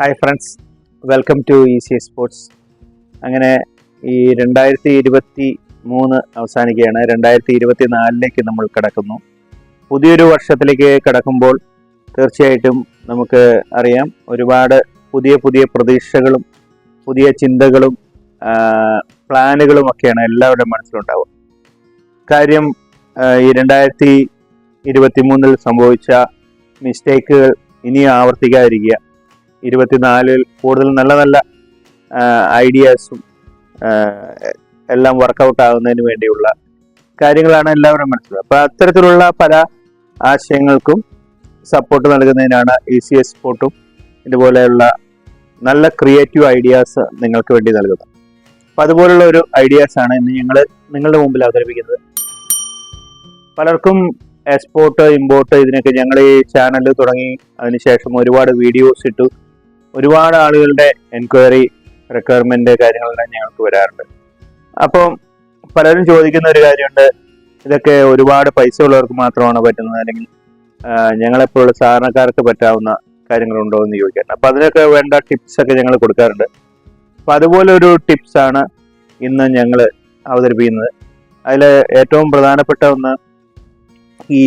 Hi friends welcome to E C sports അങ്ങനെ ഈ രണ്ടായിരത്തി ഇരുപത്തി മൂന്ന് അവസാനിക്കുകയാണ്. രണ്ടായിരത്തി ഇരുപത്തി നാലിലേക്ക് നമ്മൾ കിടക്കുന്നു. പുതിയൊരു വർഷത്തിലേക്ക് കടക്കുമ്പോൾ തീർച്ചയായിട്ടും നമുക്ക് അറിയാം ഒരുപാട് പുതിയ പുതിയ പ്രതീക്ഷകളും പുതിയ ചിന്തകളും പ്ലാനുകളും ഒക്കെയാണ് എല്ലാവരുടെ മനസ്സിലുണ്ടാവുക. കാര്യം ഈ രണ്ടായിരത്തി ഇരുപത്തി മൂന്നിൽ സംഭവിച്ച മിസ്റ്റേക്കുകൾ ഇനി ആവർത്തിക്കാതിരിക്കുക. ഇരുപത്തിനാലിൽ കൂടുതൽ നല്ല നല്ല ഐഡിയാസും എല്ലാം വർക്കൗട്ട് ആകുന്നതിന് വേണ്ടിയുള്ള കാര്യങ്ങളാണ് എല്ലാവരും മനസ്സിലാക്കുക. അപ്പൊ അത്തരത്തിലുള്ള പല ആശയങ്ങൾക്കും സപ്പോർട്ട് നൽകുന്നതിനാണ് ഇ സി എസ് സപ്പോർട്ടും ഇതുപോലെയുള്ള നല്ല ക്രിയേറ്റീവ് ഐഡിയാസ് നിങ്ങൾക്ക് വേണ്ടി നൽകുന്നത്. അപ്പൊ അതുപോലുള്ള ഒരു ഐഡിയാസ് ആണ് ഇന്ന് ഞങ്ങൾ നിങ്ങളുടെ മുമ്പിൽ അവതരിപ്പിക്കുന്നത്. പലർക്കും എക്സ്പോർട്ട് ഇമ്പോർട്ട് ഇതിനൊക്കെ ഞങ്ങൾ ഈ ചാനൽ തുടങ്ങി അതിനുശേഷം ഒരുപാട് വീഡിയോസ് ഇട്ടു. ഒരുപാട് ആളുകളുടെ എൻക്വയറി റിക്വയർമെന്റ് കാര്യങ്ങളെല്ലാം ഞങ്ങൾക്ക് വരാറുണ്ട്. അപ്പം പലരും ചോദിക്കുന്ന ഒരു കാര്യമുണ്ട്. ഇതൊക്കെ ഒരുപാട് പൈസ ഉള്ളവർക്ക് മാത്രമാണ് പറ്റുന്നത് അല്ലെങ്കിൽ ഞങ്ങളെപ്പോഴുള്ള സാധാരണക്കാർക്ക് പറ്റാവുന്ന കാര്യങ്ങളുണ്ടോ എന്ന് ചോദിക്കാറുണ്ട്. അപ്പൊ അതിനൊക്കെ വേണ്ട ടിപ്സ് ഒക്കെ ഞങ്ങൾ കൊടുക്കാറുണ്ട്. അപ്പൊ അതുപോലെ ഒരു ടിപ്സ് ആണ് ഇന്ന് ഞങ്ങൾ അവതരിപ്പിക്കുന്നത്. അതിൽ ഏറ്റവും പ്രധാനപ്പെട്ട ഒന്ന് ഈ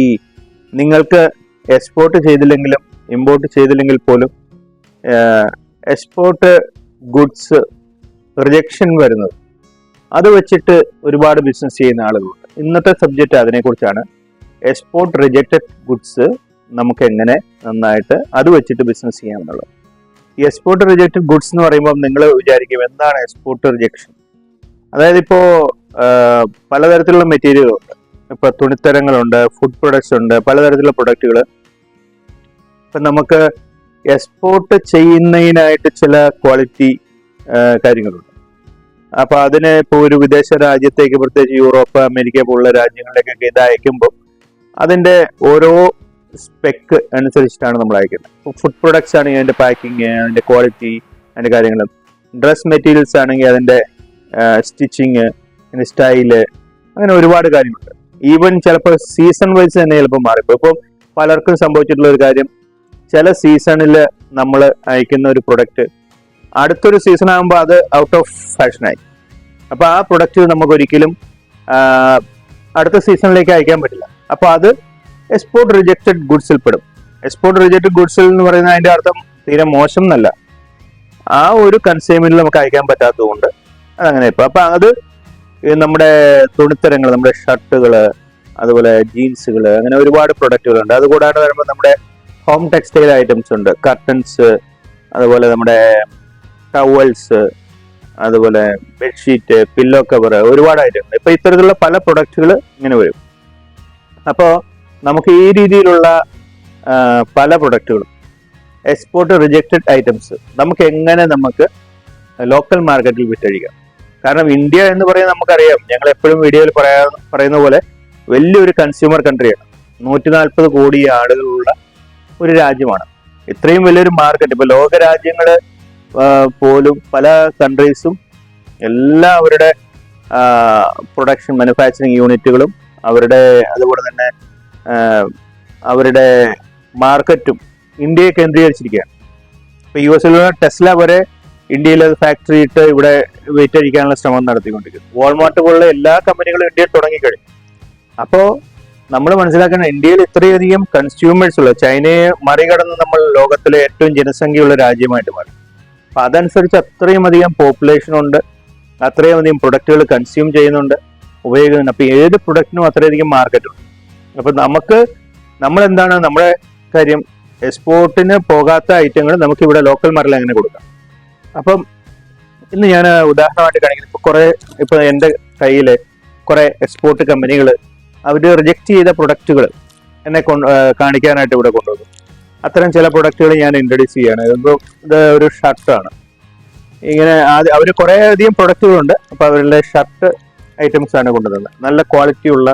നിങ്ങൾക്ക് എക്സ്പോർട്ട് ചെയ്തില്ലെങ്കിലും ഇമ്പോർട്ട് ചെയ്തില്ലെങ്കിൽ പോലും എക്സ്പോർട്ട് ഗുഡ്സ് റിജക്ഷൻ വരുന്നത്. അത് വെച്ചിട്ട് ഒരുപാട് ബിസിനസ് ചെയ്യുന്ന ആളുകളുണ്ട്. ഇന്നത്തെ സബ്ജക്റ്റ് അതിനെക്കുറിച്ചാണ്. എക്സ്പോർട്ട് റിജക്റ്റഡ് ഗുഡ്സ് നമുക്ക് എങ്ങനെ നന്നായിട്ട് അത് വെച്ചിട്ട് ബിസിനസ് ചെയ്യാം എന്നുള്ളത്. ഈ എക്സ്പോർട്ട് റിജക്റ്റഡ് ഗുഡ്സ് എന്ന് പറയുമ്പോൾ നിങ്ങൾ വിചാരിക്കും എന്താണ് എക്സ്പോർട്ട് റിജക്ഷൻ അതായത് ഇപ്പോൾ പലതരത്തിലുള്ള മെറ്റീരിയലുണ്ട് ഇപ്പോൾ തുണിത്തരങ്ങളുണ്ട് ഫുഡ് പ്രൊഡക്ട്സ് ഉണ്ട് പലതരത്തിലുള്ള പ്രൊഡക്റ്റുകൾ ഇപ്പം നമുക്ക് എക്സ്പോർട്ട് ചെയ്യുന്നതിനായിട്ട് ചില ക്വാളിറ്റി കാര്യങ്ങളുണ്ട്. അപ്പൊ അതിന് ഇപ്പോൾ ഒരു വിദേശ രാജ്യത്തേക്ക് പ്രത്യേകിച്ച് യൂറോപ്പ് അമേരിക്ക പോലുള്ള രാജ്യങ്ങളിലേക്കൊക്കെ ഇത് അയക്കുമ്പോൾ അതിന്റെ ഓരോ സ്പെക്ക് അനുസരിച്ചിട്ടാണ് നമ്മൾ അയക്കുന്നത്. ഫുഡ് പ്രൊഡക്ട്സ് ആണെങ്കിൽ അതിന്റെ പാക്കിങ് അതിന്റെ ക്വാളിറ്റി അതിന്റെ കാര്യങ്ങൾ ഡ്രസ് മെറ്റീരിയൽസ് ആണെങ്കിൽ അതിന്റെ സ്റ്റിച്ചിങ് അതിന്റെ സ്റ്റൈൽ അങ്ങനെ ഒരുപാട് കാര്യങ്ങളുണ്ട്. ഈവൻ ചിലപ്പോൾ സീസൺ വൈസ് തന്നെ ചിലപ്പോൾ മാറിപ്പോ ഇപ്പം പലർക്കും സംഭവിച്ചിട്ടുള്ള ഒരു കാര്യം ചില സീസണിൽ നമ്മൾ അയക്കുന്ന ഒരു പ്രൊഡക്റ്റ് അടുത്തൊരു സീസൺ ആകുമ്പോൾ അത് ഔട്ട് ഓഫ് ഫാഷനായി അപ്പൊ ആ പ്രൊഡക്റ്റ് നമുക്ക് ഒരിക്കലും അടുത്ത സീസണിലേക്ക് അയക്കാൻ പറ്റില്ല. അപ്പൊ അത് എക്സ്പോർട്ട് റിജക്റ്റഡ് ഗുഡ്സിൽ പെടും. എക്സ്പോർട്ട് റിജക്റ്റഡ് ഗുഡ്സിൽ എന്ന് പറയുന്നത് അതിന്റെ അർത്ഥം തീരെ മോശം എന്നല്ല. ആ ഒരു കൺസ്യൂമറിൽ നമുക്ക് അയക്കാൻ പറ്റാത്തതുകൊണ്ട് അതങ്ങനെ ഇപ്പൊ. അപ്പൊ അത് നമ്മുടെ തുണിത്തരങ്ങൾ നമ്മുടെ ഷർട്ടുകൾ അതുപോലെ ജീൻസുകൾ അങ്ങനെ ഒരുപാട് പ്രൊഡക്റ്റുകളുണ്ട് അതുകൂടാതെ വരുമ്പോൾ നമ്മുടെ ഹോം ടെക്സ്റ്റൈൽ ഐറ്റംസ് ഉണ്ട്. കർട്ടൻസ് അതുപോലെ നമ്മുടെ ടവൽസ് അതുപോലെ ബെഡ്ഷീറ്റ് പില്ലോ കവർ ഒരുപാട് ഐറ്റംസ് ഇപ്പൊ ഇത്തരത്തിലുള്ള പല പ്രൊഡക്റ്റുകൾ ഇങ്ങനെ വരും. അപ്പോൾ നമുക്ക് ഈ രീതിയിലുള്ള പല പ്രൊഡക്റ്റുകളും എക്സ്പോർട്ട് റിജക്റ്റഡ് ഐറ്റംസ് നമുക്ക് എങ്ങനെ നമുക്ക് ലോക്കൽ മാർക്കറ്റിൽ വിറ്റഴിക്കാം? കാരണം ഇന്ത്യ എന്ന് പറയുന്നത് നമുക്കറിയാം. ഞങ്ങൾ എപ്പോഴും വീഡിയോയിൽ പറയാ പറയുന്ന പോലെ വലിയൊരു കൺസ്യൂമർ കൺട്രിയാണ് നൂറ്റി നാൽപ്പത് കോടി ആളുകളുള്ള ഒരു രാജ്യമാണ്. ഇത്രയും വലിയൊരു മാർക്കറ്റ് ഇപ്പൊ ലോക രാജ്യങ്ങൾ ആ, പോലും പല കൺട്രീസും എല്ലാ അവരുടെ പ്രൊഡക്ഷൻ മാനുഫാക്ചറിങ് യൂണിറ്റുകളും അവരുടെ അതുപോലെ തന്നെ അവരുടെ മാർക്കറ്റും ഇന്ത്യയെ കേന്ദ്രീകരിച്ചിരിക്കുകയാണ്. ഇപ്പൊ യു എസിലുള്ള ടെസ്ല വരെ ഇന്ത്യയിൽ അത് ഫാക്ടറി ഇട്ട് ഇവിടെ വെയിറ്റ് വിറ്റഴിക്കാനുള്ള ശ്രമം നടത്തിക്കൊണ്ടിരിക്കുന്നു. വാൾമാർട്ട് പോലുള്ള എല്ലാ കമ്പനികളും ഇന്ത്യയിൽ തുടങ്ങിക്കഴിഞ്ഞു. അപ്പോ നമ്മൾ മനസ്സിലാക്കണം ഇന്ത്യയിൽ ഇത്രയധികം കൺസ്യൂമേഴ്സ് ഉള്ള ചൈനയെ മറികടന്ന് നമ്മൾ ലോകത്തിലെ ഏറ്റവും ജനസംഖ്യയുള്ള രാജ്യമായിട്ട് മാറി. അപ്പൊ അതനുസരിച്ച് അത്രയും അധികം പോപ്പുലേഷൻ ഉണ്ട് അത്രയും അധികം പ്രൊഡക്റ്റുകൾ കൺസ്യൂം ചെയ്യുന്നുണ്ട് ഉപയോഗിക്കുന്നുണ്ട്. അപ്പൊ ഏത് പ്രൊഡക്റ്റിനും അത്രയധികം മാർക്കറ്റ് ഉണ്ട്. അപ്പൊ നമുക്ക് നമ്മൾ എന്താണ് നമ്മുടെ കാര്യം എക്സ്പോർട്ടിന് പോകാത്ത ഐറ്റങ്ങൾ നമുക്ക് ഇവിടെ ലോക്കൽ മാർക്കറ്റിൽ അങ്ങനെ കൊടുക്കാം. അപ്പം ഇന്ന് ഞാൻ ഉദാഹരണമായിട്ട് കാണിക്കുന്നത് ഇപ്പൊ കുറേ ഇപ്പൊ എന്റെ കയ്യിൽ കുറേ എക്സ്പോർട്ട് കമ്പനികൾ അവർ റിജക്റ്റ് ചെയ്ത പ്രൊഡക്റ്റുകൾ എന്നെ കാണിക്കാനായിട്ട് ഇവിടെ കൊണ്ടുവന്നു. അത്തരം ചില പ്രൊഡക്റ്റുകൾ ഞാൻ ഇൻട്രൊഡ്യൂസ് ചെയ്യാണ് ഇതിപ്പോ ഇത് ഒരു ഷർട്ടാണ് ഇങ്ങനെ ആദ്യം അവർ കുറേ അധികം പ്രൊഡക്റ്റുകളുണ്ട് അപ്പോൾ അവരുടെ ഷർട്ട് ഐറ്റംസ് ആണ് കൊണ്ടുവന്നത് നല്ല ക്വാളിറ്റി ഉള്ള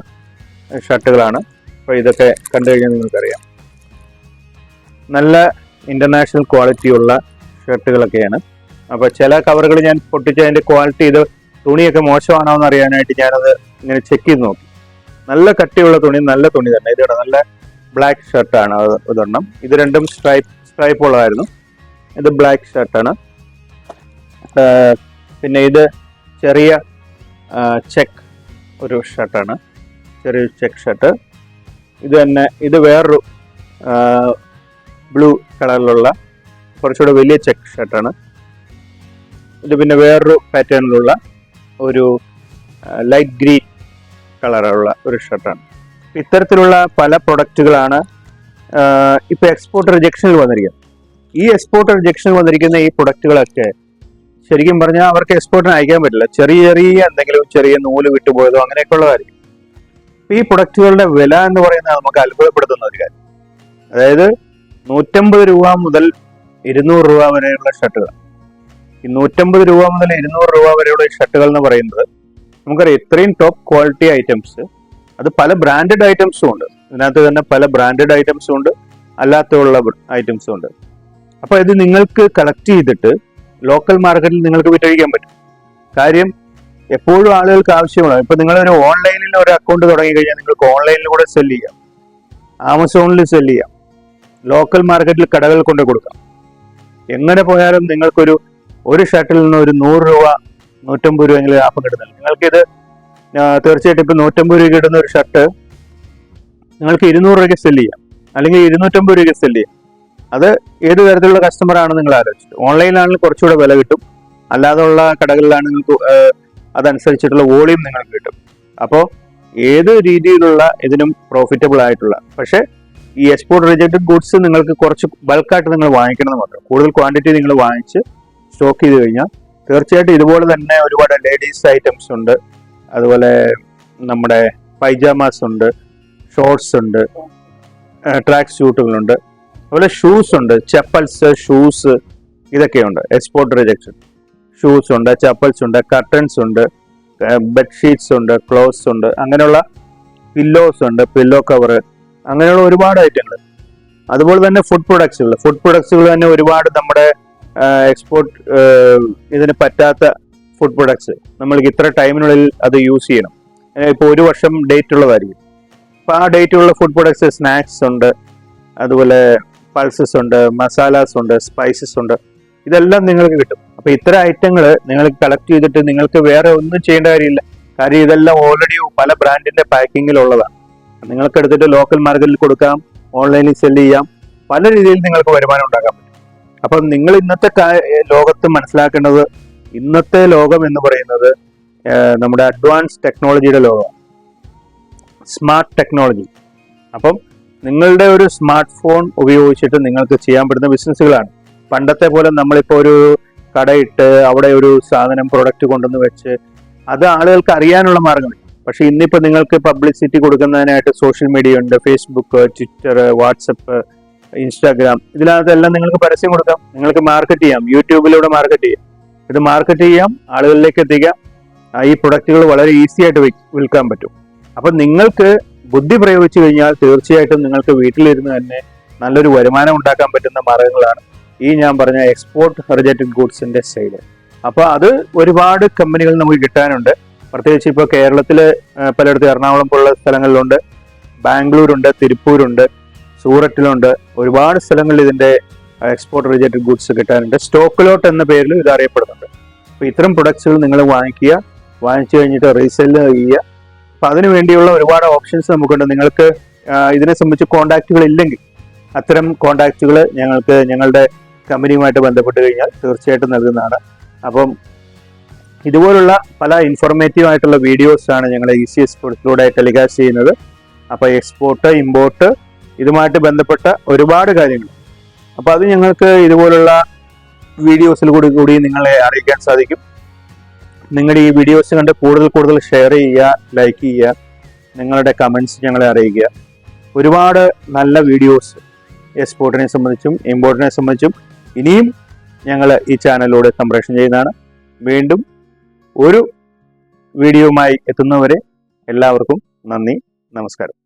ഷർട്ടുകളാണ് അപ്പോൾ ഇതൊക്കെ കണ്ടു കഴിഞ്ഞാൽ നിങ്ങൾക്കറിയാം. നല്ല ഇന്റർനാഷണൽ ക്വാളിറ്റി ഉള്ള ഷർട്ടുകളൊക്കെയാണ് അപ്പോൾ ചില കവറുകൾ ഞാൻ പൊട്ടിച്ച് അതിന്റെ ക്വാളിറ്റി ഇത് തുണിയൊക്കെ മോശമാണോ എന്ന് അറിയാനായിട്ട് ഞാനത് ഇങ്ങനെ ചെക്ക് ചെയ്ത് നോക്കി. നല്ല കട്ടിയുള്ള തുണി നല്ല തുണി തന്നെ. ഇത് നല്ല ബ്ലാക്ക് ഷർട്ടാണ് ഇതൊരെണ്ണം. ഇത് രണ്ടും സ്ട്രൈപ്പ് സ്ട്രൈപ്പ് ഉള്ളതായിരുന്നു. ഇത് ബ്ലാക്ക് ഷർട്ടാണ് പിന്നെ ഇത് ചെറിയ ചെക്ക് ഒരു ഷർട്ടാണ് ചെറിയ ചെക്ക് ഷർട്ട് ഇത് തന്നെ ഇത് വേറൊരു ബ്ലൂ കളറിലുള്ള കുറച്ചുകൂടെ വലിയ ചെക്ക് ഷർട്ടാണ് ഇത് പിന്നെ വേറൊരു പാറ്റേണിലുള്ള ഒരു ലൈറ്റ് ഗ്രീൻ കളറുള്ള ഒരു ഷർട്ടാണ്. ഇത്തരത്തിലുള്ള പല പ്രൊഡക്റ്റുകളാണ് ഇപ്പോൾ എക്സ്പോർട്ട് റിജക്ഷനിൽ വന്നിരിക്കുന്നത്. ഈ എക്സ്പോർട്ട് റിജക്ഷൻ വന്നിരിക്കുന്ന ഈ പ്രൊഡക്റ്റുകളൊക്കെ ശരിക്കും പറഞ്ഞാൽ അവർക്ക് എക്സ്പോർട്ടിന് അയക്കാൻ പറ്റില്ല. ചെറിയ ചെറിയ എന്തെങ്കിലും ചെറിയ നൂൽ വിട്ടുപോയതോ അങ്ങനെയൊക്കെ ഉള്ളതായിരിക്കും. ഈ പ്രൊഡക്റ്റുകളുടെ വില എന്ന് പറയുന്നത് നമുക്ക് അത്ഭുതപ്പെടുത്തുന്ന ഒരു കാര്യം. അതായത് നൂറ്റമ്പത് രൂപ മുതൽ ഇരുന്നൂറ് രൂപ വരെയുള്ള ഷർട്ടുകൾ ഈ നൂറ്റമ്പത് രൂപ മുതൽ ഇരുന്നൂറ് രൂപ വരെയുള്ള ഷർട്ടുകൾ എന്ന് പറയുന്നത് നമുക്കറിയാം ഇത്രയും ടോപ്പ് ക്വാളിറ്റി ഐറ്റംസ് അത് പല ബ്രാൻഡഡ് ഐറ്റംസും ഉണ്ട്. ഇതിനകത്ത് തന്നെ പല ബ്രാൻഡഡ് ഐറ്റംസും ഉണ്ട്. അല്ലാത്തുള്ള ഐറ്റംസും ഉണ്ട്. അപ്പോൾ ഇത് നിങ്ങൾക്ക് കളക്ട് ചെയ്തിട്ട് ലോക്കൽ മാർക്കറ്റിൽ നിങ്ങൾക്ക് വിറ്റഴിക്കാൻ പറ്റും. കാര്യം എപ്പോഴും ആളുകൾക്ക് ആവശ്യമാണ് ഇപ്പൊ നിങ്ങൾ ഒരു ഓൺലൈനിൽ ഒരു അക്കൗണ്ട് തുടങ്ങി കഴിഞ്ഞാൽ നിങ്ങൾക്ക് ഓൺലൈനിൽ കൂടെ സെൽ ചെയ്യാം. ആമസോണിൽ സെൽ ചെയ്യാം. ലോക്കൽ മാർക്കറ്റിൽ കടകൾ കൊണ്ട് കൊടുക്കാം. എങ്ങനെ പോയാലും നിങ്ങൾക്കൊരു ഒരു ഷർട്ടിൽ നിന്ന് ഒരു നൂറ് രൂപ നൂറ്റമ്പത് രൂപയെങ്കിലും ലാഭം കിട്ടുന്നില്ല നിങ്ങൾക്കിത് തീർച്ചയായിട്ടും ഇപ്പം നൂറ്റമ്പത് രൂപ കിട്ടുന്ന ഒരു ഷർട്ട് നിങ്ങൾക്ക് ഇരുന്നൂറ് രൂപയ്ക്ക് സെൽ ചെയ്യാം. അല്ലെങ്കിൽ ഇരുന്നൂറ്റമ്പത് രൂപയ്ക്ക് സെൽ ചെയ്യാം. അത് ഏത് തരത്തിലുള്ള കസ്റ്റമർ ആണ് നിങ്ങൾ ആലോചിച്ചത് ഓൺലൈനിലാണെങ്കിൽ കുറച്ചുകൂടെ വില കിട്ടും. അല്ലാതെയുള്ള കടകളിലാണ് നിങ്ങൾക്ക് അതനുസരിച്ചിട്ടുള്ള വോളിയം നിങ്ങൾക്ക് കിട്ടും. അപ്പോൾ ഏത് രീതിയിലുള്ള ഇതിനും പ്രോഫിറ്റബിൾ ആയിട്ടുള്ള പക്ഷേ ഈ എക്സ്പോർട്ട് റിജക്റ്റഡ് ഗുഡ്സ് നിങ്ങൾക്ക് കുറച്ച് ബൾക്കായിട്ട് നിങ്ങൾ വാങ്ങിക്കണമെന്ന് മാത്രം. കൂടുതൽ ക്വാണ്ടിറ്റി നിങ്ങൾ വാങ്ങിച്ച് സ്റ്റോക്ക് ചെയ്ത് കഴിഞ്ഞാൽ തീർച്ചയായിട്ടും ഇതുപോലെ തന്നെ ഒരുപാട് ലേഡീസ് ഐറ്റംസ് ഉണ്ട്. അതുപോലെ നമ്മുടെ പൈജാമാസ് ഉണ്ട് ഷോർട്സ് ഉണ്ട് ട്രാക്ക് സ്യൂട്ടുകളുണ്ട് അതുപോലെ ഷൂസ് ഉണ്ട് ചപ്പൽസ് ഷൂസ് ഇതൊക്കെയുണ്ട്. എക്സ്പോർട്ട് റിജക്ഷൻ ഷൂസ് ഉണ്ട് ചപ്പൽസ് ഉണ്ട് കർട്ടൻസ് ഉണ്ട് ബെഡ്ഷീറ്റ്സ് ഉണ്ട് ക്ലോത്ത്സ് ഉണ്ട് അങ്ങനെയുള്ള പില്ലോസ് ഉണ്ട് പില്ലോ കവർ അങ്ങനെയുള്ള ഒരുപാട് ഐറ്റങ്ങൾ അതുപോലെ തന്നെ ഫുഡ് പ്രൊഡക്ട്സുകൾ ഫുഡ് പ്രൊഡക്ട്സുകൾ തന്നെ ഒരുപാട് നമ്മുടെ എക്സ്പോർട്ട് ഇതിന് പറ്റാത്ത ഫുഡ് പ്രൊഡക്ട്സ് നമ്മൾക്ക് ഇത്ര ടൈമിനുള്ളിൽ അത് യൂസ് ചെയ്യണം. ഇപ്പോൾ ഒരു വർഷം ഡേറ്റ് ഉള്ളതായിരിക്കും. അപ്പോൾ ആ ഡേറ്റ് ഉള്ള ഫുഡ് പ്രൊഡക്ട്സ് സ്നാക്സ് ഉണ്ട്. അതുപോലെ പൾസസ് ഉണ്ട് മസാലാസ് ഉണ്ട് സ്പൈസസ് ഉണ്ട്. ഇതെല്ലാം നിങ്ങൾക്ക് കിട്ടും. അപ്പോൾ ഇത്ര ഐറ്റങ്ങൾ നിങ്ങൾ കളക്ട് ചെയ്തിട്ട് നിങ്ങൾക്ക് വേറെ ഒന്നും ചെയ്യേണ്ട കാര്യമില്ല. കാര്യം ഇതെല്ലാം ഓൾറെഡി പല ബ്രാൻഡിന്റെ പാക്കിങ്ങിലുള്ളതാണ് നിങ്ങൾക്ക് എടുത്തിട്ട് ലോക്കൽ മാർക്കറ്റിൽ കൊടുക്കാം ഓൺലൈനിൽ സെൽ ചെയ്യാം. പല രീതിയിൽ നിങ്ങൾക്ക് വരുമാനം ഉണ്ടാക്കാൻ പറ്റും. അപ്പം നിങ്ങൾ ഇന്നത്തെ ലോകത്ത് മനസ്സിലാക്കേണ്ടത് ഇന്നത്തെ ലോകം എന്ന് പറയുന്നത് നമ്മുടെ അഡ്വാൻസ് ടെക്നോളജിയുടെ ലോകമാണ് സ്മാർട്ട് ടെക്നോളജി അപ്പം നിങ്ങളുടെ ഒരു സ്മാർട്ട് ഫോൺ ഉപയോഗിച്ചിട്ട് നിങ്ങൾക്ക് ചെയ്യാൻ പറ്റുന്ന ബിസിനസ്സുകളാണ് പണ്ടത്തെ പോലെ നമ്മളിപ്പോൾ ഒരു കടയിട്ട് അവിടെ ഒരു സാധനം പ്രൊഡക്റ്റ് കൊണ്ടുവന്ന് വെച്ച് അത് ആളുകൾക്ക് അറിയാനുള്ള മാർഗമില്ല പക്ഷെ ഇന്നിപ്പോൾ നിങ്ങൾക്ക് പബ്ലിസിറ്റി കൊടുക്കുന്നതിനായിട്ട് സോഷ്യൽ മീഡിയ ഉണ്ട് ഫേസ്ബുക്ക് ട്വിറ്റർ വാട്സപ്പ് ഇൻസ്റ്റാഗ്രാം. ഇതിനകത്തെല്ലാം നിങ്ങൾക്ക് പരസ്യം കൊടുക്കാം. നിങ്ങൾക്ക് മാർക്കറ്റ് ചെയ്യാം. യൂട്യൂബിലൂടെ മാർക്കറ്റ് ചെയ്യാം. ഇത് മാർക്കറ്റ് ചെയ്യാം. ആളുകളിലേക്ക് എത്തിക്കാം. ഈ പ്രൊഡക്റ്റുകൾ വളരെ ഈസി ആയിട്ട് വിൽക്കാൻ പറ്റും. അപ്പൊ നിങ്ങൾക്ക് ബുദ്ധി പ്രയോഗിച്ചു കഴിഞ്ഞാൽ തീർച്ചയായിട്ടും നിങ്ങൾക്ക് വീട്ടിലിരുന്ന് തന്നെ നല്ലൊരു വരുമാനം ഉണ്ടാക്കാൻ പറ്റുന്ന മാർഗങ്ങളാണ് ഈ ഞാൻ പറഞ്ഞ എക്സ്പോർട്ട് റിലേറ്റഡ് ഗുഡ്സിന്റെ സെയിൽ അപ്പോൾ അത് ഒരുപാട് കമ്പനികൾ നമുക്ക് കിട്ടാനുണ്ട്. പ്രത്യേകിച്ച് ഇപ്പോൾ കേരളത്തിൽ പലയിടത്തും എറണാകുളം പോലുള്ള സ്ഥലങ്ങളിലുണ്ട്. ബാംഗ്ലൂരുണ്ട് തിരുപ്പൂരുണ്ട്. സൂററ്റിലുണ്ട്. ഒരുപാട് സ്ഥലങ്ങളിൽ ഇതിന്റെ എക്സ്പോർട്ട് റിലേറ്റഡ് ഗുഡ്സ് കിട്ടാനുണ്ട്. സ്റ്റോക്കിലോട്ട് എന്ന പേരിൽ ഇത് അറിയപ്പെടുന്നുണ്ട് അപ്പൊ ഇത്തരം പ്രൊഡക്ട്സുകൾ നിങ്ങൾ വാങ്ങിക്കുക. വാങ്ങിച്ചു കഴിഞ്ഞിട്ട് റീസെൽ ചെയ്യുക. അപ്പൊ അതിനു വേണ്ടിയുള്ള ഒരുപാട് ഓപ്ഷൻസ് നമുക്കുണ്ട്. നിങ്ങൾക്ക് ഇതിനെ സംബന്ധിച്ച് കോണ്ടാക്റ്റുകൾ ഇല്ലെങ്കിൽ അത്തരം കോണ്ടാക്റ്റുകൾ ഞങ്ങൾക്ക് ഞങ്ങളുടെ കമ്പനിയുമായിട്ട് ബന്ധപ്പെട്ട് കഴിഞ്ഞാൽ തീർച്ചയായിട്ടും നൽകുന്നതാണ്. അപ്പം ഇതുപോലുള്ള പല ഇൻഫോർമേറ്റീവ് ആയിട്ടുള്ള വീഡിയോസ് ആണ് ഞങ്ങൾ സി എക്സ്പോർട്ടിലൂടെ ടെലികാസ്റ്റ് ചെയ്യുന്നത്. അപ്പോൾ എക്സ്പോർട്ട് ഇമ്പോർട്ട് ഇതുമായിട്ട് ബന്ധപ്പെട്ട ഒരുപാട് കാര്യങ്ങൾ. അപ്പോൾ അത് ഞങ്ങൾക്ക് ഇതുപോലുള്ള വീഡിയോസിൽ കൂടി കൂടി നിങ്ങളെ അറിയിക്കാൻ സാധിക്കും. നിങ്ങളുടെ ഈ വീഡിയോസ് കണ്ട് കൂടുതൽ കൂടുതൽ ഷെയർ ചെയ്യുക ലൈക്ക് ചെയ്യുക നിങ്ങളുടെ കമൻസ് ഞങ്ങളെ അറിയിക്കുക. ഒരുപാട് നല്ല വീഡിയോസ് എക്സ്പോർട്ടിനെ സംബന്ധിച്ചും ഇമ്പോർട്ടിനെ സംബന്ധിച്ചും ഇനിയും ഞങ്ങൾ ഈ ചാനലിലൂടെ സംപ്രേഷണം ചെയ്യുന്നതാണ്. വീണ്ടും ഒരു വീഡിയോയുമായി എത്തുന്നവരെ എല്ലാവർക്കും നന്ദി നമസ്കാരം.